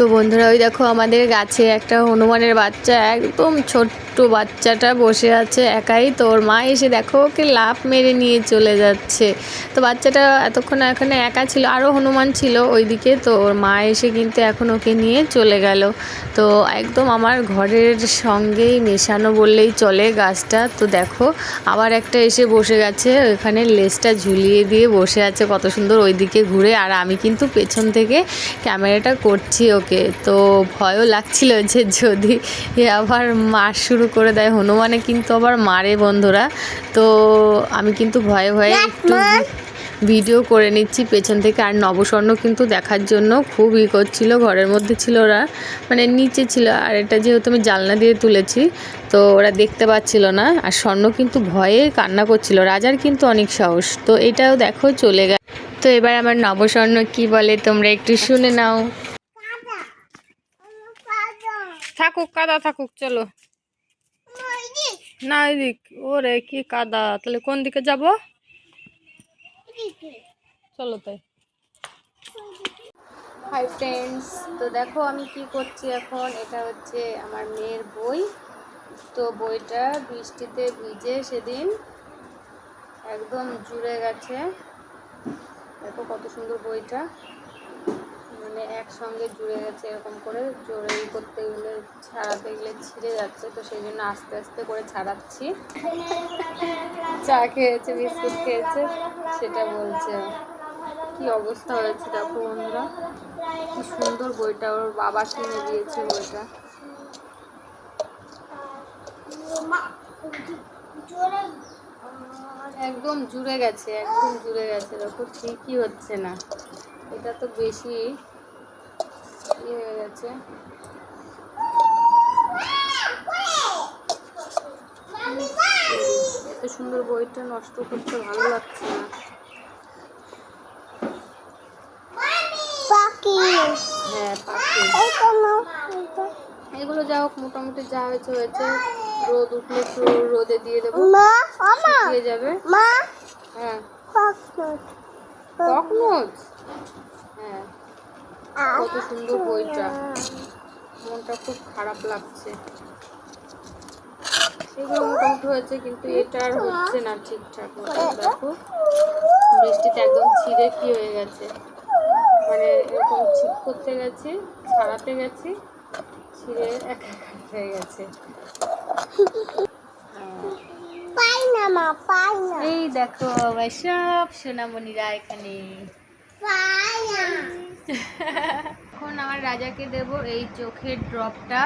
তো বন্ধুরা, ওই দেখো আমাদের গাছে একটা হনুমানের বাচ্চা, একদম ছোট্ট বাচ্চাটা বসে আছে একাই। তো ওর মা এসে দেখো ওকে লাফ মেরে নিয়ে চলে যাচ্ছে। তো বাচ্চাটা এতক্ষণ এখানে একা ছিল আরও হনুমান ছিল ওইদিকে। তো ওর মা এসে কিন্তু এখন ওকে নিয়ে চলে গেল। তো একদম আমার ঘরের সঙ্গেই মেশানো বললেই চলে গাছটা। তো দেখো, আবার একটা এসে বসে গেছে ওখানে লেজটা ঝুলিয়ে দিয়ে বসে আছে কত সুন্দর ওইদিকে ঘুরে। আর আমি কিন্তু পেছন থেকে ক্যামেরাটা করছি ওকে। তো ভয়ও লাগছিল যে যদি আবার মার শুরু করে দেয় হনুমানে কিন্তু আবার মারে বন্ধুরা। তো আমি কিন্তু ভয়ে ভয়ে একটু ভিডিও করে নিচ্ছি পেছন থেকে। আর নবস্বর্ণ কিন্তু দেখার জন্য খুব ই করছিল ঘরের মধ্যে ছিল ওরা মানে নিচে ছিল। আর এটা যেহেতু আমি জানলা দিয়ে তুলেছি তো ওরা দেখতে পাচ্ছিল না। আর স্বর্ণ কিন্তু ভয়ে কান্না করছিল। রাজার কিন্তু অনেক সাহস। তো এটাও দেখো চলে গেল। তো এবার আমার নবস্বর্ণ কি বলে তোমরা একটু শুনে নাও। থাকুক, কাদা থাকুক, চলো। না, এদিক, ওরে, কি কাদা। তাহলে কোন দিকে যাব? চলো তাই। হাই ফ্রেন্ডস তো দেখো আমি কি করছি এখন? এটা হচ্ছে আমার মেয়ের বই। তো বইটা বৃষ্টিতে ভিজে সেদিন একদম জুড়ে গেছে। দেখো কত সুন্দর বইটা। একসঙ্গে জুড়ে গেছে এরকম করে, জোরে করতে গেলে, ছাড়াতে গেলে ছিঁড়ে যাচ্ছে, তো সেই জন্য আস্তে আস্তে করে ছাড়াচ্ছি। চা খেয়েছে, বিস্কুট খেয়েছে, সেটা বলছে। কি অবস্থা হয়েছে দেখো বন্ধুরা? কি সুন্দর বইটা, ওর বাবা কিনে দিয়েছে বইটা। একদম জুড়ে গেছে, একদম জুড়ে গেছে, দেখো ঠিকই হচ্ছে না। এটা তো বেশি ইয়ে হয়ে গেছে। এত সুন্দর বইটা নষ্ট করতে ভালো লাগছে না। পাখি। হ্যাঁ পাখি। এগুলো যা হোক মোটামুটি যা হয়েছে হয়েছে। রোদ উঠলে একটু রোদে দিয়ে দেবো। শুকিয়ে যাবে। হ্যাঁ। পাখি ককনোজ? হ্যাঁ। কত সুন্দর বইটা। মনটা খুব খারাপ লাগছে। সেগুলো মোটামুটি হয়েছে কিন্তু এটা আর হচ্ছে না ঠিকঠাক মতো দেখো। বৃষ্টিতে একদম ছিঁড়ে কি হয়ে গেছে। মানে এরকম ঠিক করতে গেছি ছাড়াতে গেছি ছিঁড়ে একাকার হয়ে গেছে। এই দেখো আমার সব সোনামণিরা এখানে। এখন আমার রাজাকে দেব, এই চোখের ড্রপটা।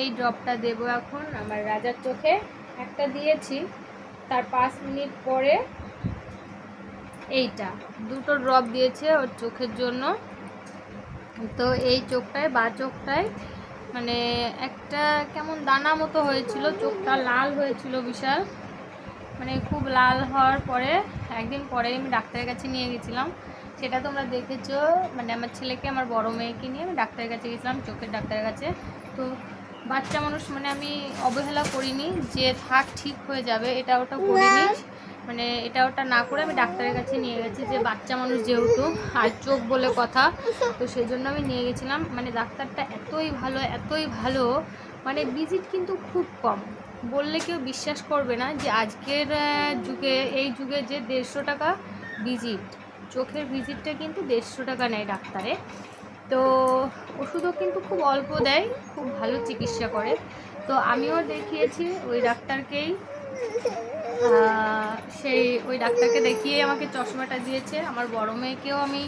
এই ড্রপটা দেব এখন আমার রাজার চোখে। একটা দিয়েছি, তার পাঁচ মিনিট পরে এইটা। দুটো ড্রপ দিয়েছে ওর চোখের জন্য। তো এই চোখটায়, বা চোখটায় মানে একটা কেমন দানা মতো হয়েছিল, চোখটা লাল হয়েছিল বিশাল। মানে খুব লাল হওয়ার পরে একদিন পরে আমি ডাক্তারের কাছে নিয়ে গেছিলাম। সেটা তোমরা দেখেছ মানে আমার ছেলেকে আমার বড় মেয়েকে নিয়ে আমি ডাক্তারের কাছে গেছিলাম চোখের ডাক্তারের কাছে। তো বাচ্চা মানুষ মানে আমি অবহেলা করিনি যে থাক ঠিক হয়ে যাবে এটা ওটা করিনি। মানে এটা ওটা না করে আমি ডাক্তারের কাছে নিয়ে গেছি যে বাচ্চা মানুষ যেহেতু আর চোখ বলে কথা তো সেই জন্য আমি নিয়ে গেছিলাম। মানে ডাক্তারটা এতই ভালো এতই ভালো মানে ভিজিট কিন্তু খুব কম। বললে কেউ বিশ্বাস করবে না যে আজকের যুগে, এই যুগে যে দেড়শো টাকা ভিজিট, চোখের ভিজিটটা কিন্তু দেড়শো টাকা নেয় ডাক্তারে। তো ওষুধও কিন্তু খুব অল্প দেয়, খুব ভালো চিকিৎসা করে। তো আমিও দেখিয়েছি ওই ডাক্তারকেই। সেই ওই ডাক্তারকে দেখিয়ে আমাকে চশমাটা দিয়েছে। আমার বড় মেয়েকেও আমি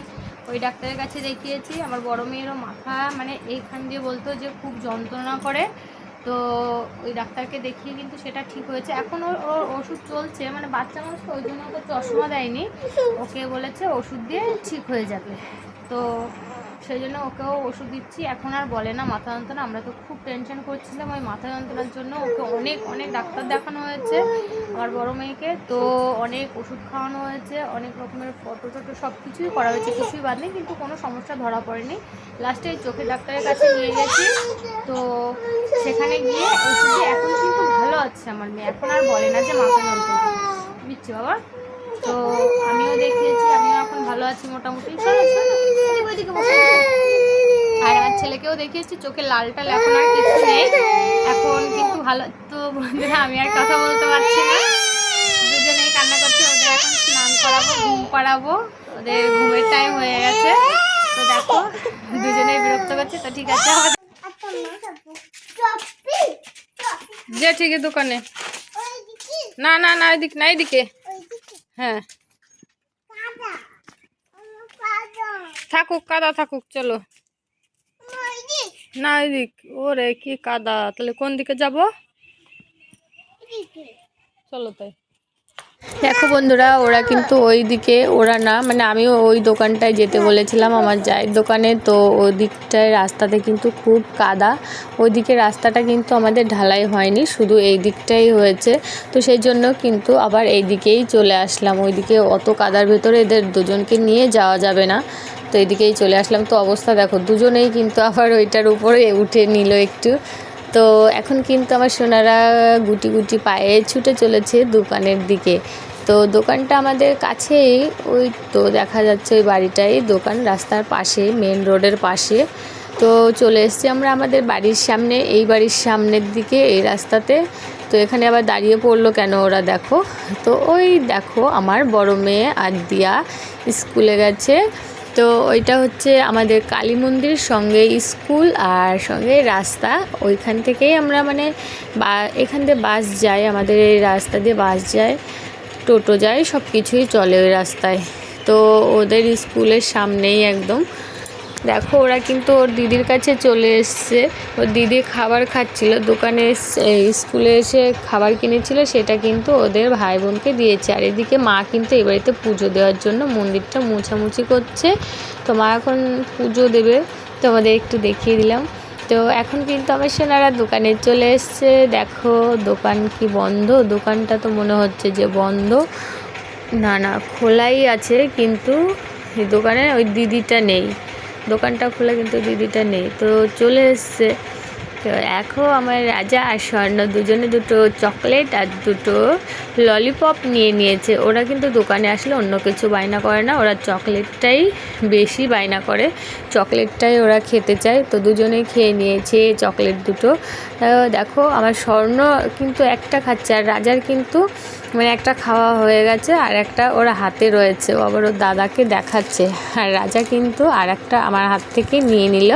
ওই ডাক্তারের কাছে দেখিয়েছি। আমার বড় মেয়েরও মাথা মানে এইখান দিয়ে বলতো যে খুব যন্ত্রণা করে। তো ওই ডাক্তারকে দেখিয়ে কিন্তু সেটা ঠিক হয়েছে। এখন ওর ওর ওষুধ চলছে মানে বাচ্চা মানুষ তো ওই জন্য ওকে চশমা দেয়নি। ওকে বলেছে ওষুধ দিয়ে ঠিক হয়ে যাবে। তো সেই জন্য ওকেও ওষুধ দিচ্ছি। এখন আর বলে না মাথা যন্ত্রণা। আমরা তো খুব টেনশন করছিলাম ওই মাথা যন্ত্রণার জন্য। ওকে অনেক অনেক ডাক্তার দেখানো হয়েছে আমার বড় মেয়েকে। তো অনেক ওষুধ খাওয়ানো হয়েছে অনেক রকমের ফটো টটো সব কিছুই করা হয়েছে কিছুই বাদ নেই কিন্তু কোনো সমস্যা ধরা পড়েনি। লাস্টে চোখের ডাক্তারের কাছে নিয়ে গেছি। তো সেখানে গিয়ে ওষুধ এখন কিন্তু ভালো আছে আমার মেয়ে। এখন আর বলে না যে মাথা যন্ত্রণা। দিচ্ছি বাবা। তো আমিও দেখিয়েছি আমিও এখন ভালো আছি মোটামুটি। শোনো, শোনো, ওইদিকে বসো। আগেও দেখিয়েছি চোখে লাল টাল এখন আর কিছু নেই। এখন কিন্তু ভালো, তো বন্ধুরা, আমি আর কথা বলতে পারছি না। দুজনেই কান্না করছে, ওদের এখন স্নান করাবো, ঘুম পাড়াবো। ওদের ঘুমের টাইম হয়ে গেছে। তো দেখো, দুজনেই বিরক্ত করছে, তো ঠিক আছে যে ঠিক আছে, দোকানে। না না না, এদিক না, এদিকে। হ্যাঁ। আমার থাকুক কাদা থাকুক চলো। না এদিক ওরে কি কাদা। তাহলে কোন দিকে যাব? চলো তাই। দেখো বন্ধুরা, ওরা কিন্তু ওই দিকে ওরা না মানে আমিও ওই দোকানটায় যেতে বলেছিলাম, আমার জায়ের দোকানে, তো ওই দিকটায় রাস্তাতে কিন্তু খুব কাদা। ওই দিকে রাস্তাটা কিন্তু আমাদের ঢালাই হয়নি, শুধু এই দিকটাই হয়েছে। তো সেই জন্য কিন্তু আবার এই দিকেই চলে আসলাম। ওইদিকে অত কাদার ভেতরে এদের দুজনকে নিয়ে যাওয়া যাবে না। তো এদিকেই চলে আসলাম। তো অবস্থা দেখো, দুজনেই কিন্তু আবার ওইটার উপরে উঠে নিল একটু। তো এখন কিন্তু আমার সোনারা গুটি গুটি পায়ে ছুটে চলেছে দোকানের দিকে। তো দোকানটা আমাদের কাছেই, ওই তো দেখা যাচ্ছে ওই বাড়িটাই, দোকান রাস্তার পাশে মেন রোডের পাশে। তো চলে এসেছি আমরা আমাদের বাড়ির সামনে, এই বাড়ির সামনের দিকে, এই রাস্তাতে। তো এখানে আবার দাঁড়িয়ে পড়ল কেন ওরা দেখো। তো ওই দেখো, আমার বড় মেয়ে আদিয়া স্কুলে গেছে। তো ওইটা হচ্ছে আমাদের কালী মন্দির সঙ্গে স্কুল আর সঙ্গে রাস্তা। ওইখান থেকেই আমরা মানে বা, এখান দিয়ে বাস যায়, আমাদের এই রাস্তা দিয়ে বাস যায়, টোটো যায় সব কিছুই চলে ওই রাস্তায়। তো ওদের স্কুলের সামনেই একদম। দেখো, ওরা কিন্তু ওর দিদির কাছে চলে এসছে। ওর দিদি খাবার খাচ্ছিল, দোকানে স্কুলে এসে খাবার কিনেছিল, সেটা কিন্তু ওদের ভাই বোনকে দিয়েছে। আর এদিকে মা কিন্তু এই বাড়িতে পুজো দেওয়ার জন্য মন্দিরটা মোছামুছি করছে। তো মা এখন পুজো দেবে তো আমাদের একটু দেখিয়ে দিলাম। তো এখন কিন্তু আমার সোনারা দোকানে চলে এসছে। দেখো, দোকান কি বন্ধ? দোকানটা তো মনে হচ্ছে যে বন্ধ। না না, খোলাই আছে, কিন্তু দোকানে ওই দিদিটা নেই। দোকানটা খোলা কিন্তু দিদিটা নেই। তো চলে এসছে। তো এখন আমার রাজা আর স্বর্ণ দুজনে দুটো চকলেট আর দুটো ললিপপ নিয়ে নিয়েছে। ওরা কিন্তু দোকানে আসলে অন্য কিছু বায়না করে না। ওরা চকলেটটাই বেশি বায়না করে। চকলেটটাই ওরা খেতে চায়। তো দুজনেই খেয়ে নিয়েছে চকলেট দুটো। দেখো, আমার স্বর্ণ কিন্তু একটা খাচ্ছে আর রাজার কিন্তু মানে একটা খাওয়া হয়ে গেছে আর একটা ওর হাতে রয়েছে। ও আবার ওর দাদাকে দেখাচ্ছে। আর রাজা কিন্তু আর একটা আমার হাত থেকে নিয়ে নিল।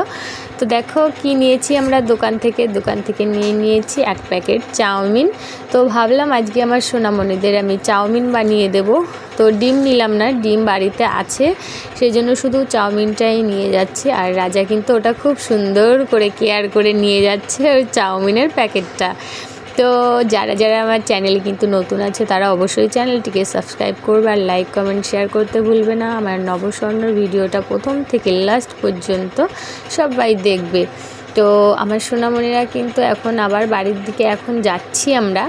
তো দেখো কি নিয়েছি আমরা দোকান থেকে। দোকান থেকে নিয়ে নিয়েছি এক প্যাকেট চাউমিন। তো ভাবলাম আজকে আমার সোনামণিদের আমি চাউমিন বানিয়ে দেব। তো ডিম নিলাম না, ডিম বাড়িতে আছে। সেই জন্য শুধু চাউমিনটাই নিয়ে যাচ্ছি। আর রাজা কিন্তু ওটা খুব সুন্দর করে কেয়ার করে নিয়ে যাচ্ছে ওই চাউমিনের প্যাকেটটা। তো যারা যারা আমার চ্যানেলে কিন্তু নতুন আছে, তারা অবশ্যই চ্যানেলটিকে সাবস্ক্রাইব করবে আর লাইক কমেন্ট শেয়ার করতে ভুলবে না। আমার নবস্বর্ণর ভিডিওটা প্রথম থেকে লাস্ট পর্যন্ত সবাই দেখবে। তো আমার সোনামণিরা কিন্তু এখন আবার বাড়ির দিকে এখন যাচ্ছি আমরা।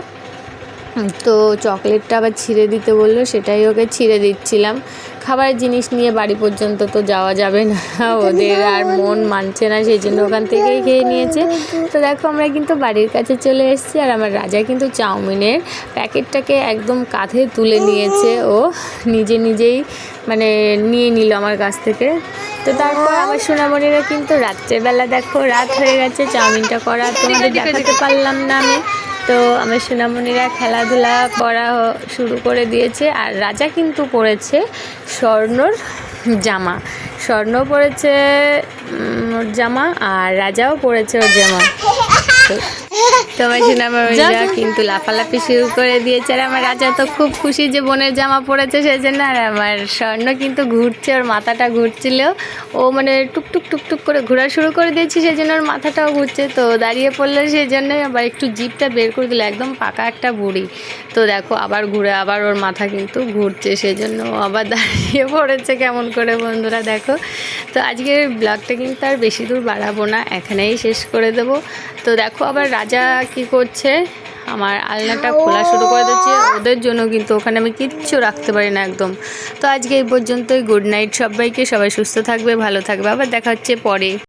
তো চকলেটটা আবার ছিঁড়ে দিতে বলল সেটাই ওকে ছিঁড়ে দিচ্ছিলাম। খাবার জিনিস নিয়ে বাড়ি পর্যন্ত তো যাওয়া যাবে না ওদের আর মন মানছে না সেই জন্য ওখান থেকেই খেয়ে নিয়েছে। তো দেখো আমরা কিন্তু বাড়ির কাছে চলে এসেছি আর আমার রাজা কিন্তু চাউমিনের প্যাকেটটাকে একদম কাঁধে তুলে নিয়েছে। ও নিজে নিজেই মানে নিয়ে নিল আমার কাছ থেকে। তো তারপর আমার সোনামণিরা কিন্তু রাত্রেবেলা দেখো রাত হয়ে গেছে চাউমিনটা করা তোমাদের দেখাতে পারলাম না আমি। তো আমার সোনামণিরা খেলাধুলা করা শুরু করে দিয়েছে আর রাজা কিন্তু পড়েছে স্বর্ণর জামা। স্বর্ণ পড়েছে জামা আর রাজাও পড়েছে ওর জামা। তোমার সোনামণিরা কিন্তু লাফালাফি শুরু করে দিয়েছে আর আমার রাজা তো খুব খুশি যে বোনের জামা পরেছে সেই জন্য আর আমার স্বর্ণ কিন্তু ঘুরছে ওর মাথাটা ঘুরছিল। ও মানে টুকটুক টুকটুক করে ঘোরা শুরু করে দিয়েছি সেই জন্য ওর মাথাটাও ঘুরছে। তো দাঁড়িয়ে পড়লে সেই জন্য আবার একটু জিপটা বের করে দিল একদম পাকা একটা বুড়ি। তো দেখো আবার ঘুরে আবার ওর মাথা কিন্তু ঘুরছে সেই জন্য ও আবার দাঁড়িয়ে পড়েছে কেমন করে বন্ধুরা দেখো। তো আজকের ব্লগটা কিন্তু আর বেশি দূর বাড়াবো না, এখানেই শেষ করে দেব। তো দেখো আবার রাজা কি করছে? আমার আলনাটা খোলা শুরু করে দিচ্ছে। ওদের জন্য কিন্তু ওখানে আমি কিচ্ছু রাখতে পারি না একদম। তো আজকে এই পর্যন্তই। গুড নাইট সবাইকে। সবাই সুস্থ থাকবে, ভালো থাকবে। আবার দেখা হচ্ছে পরে।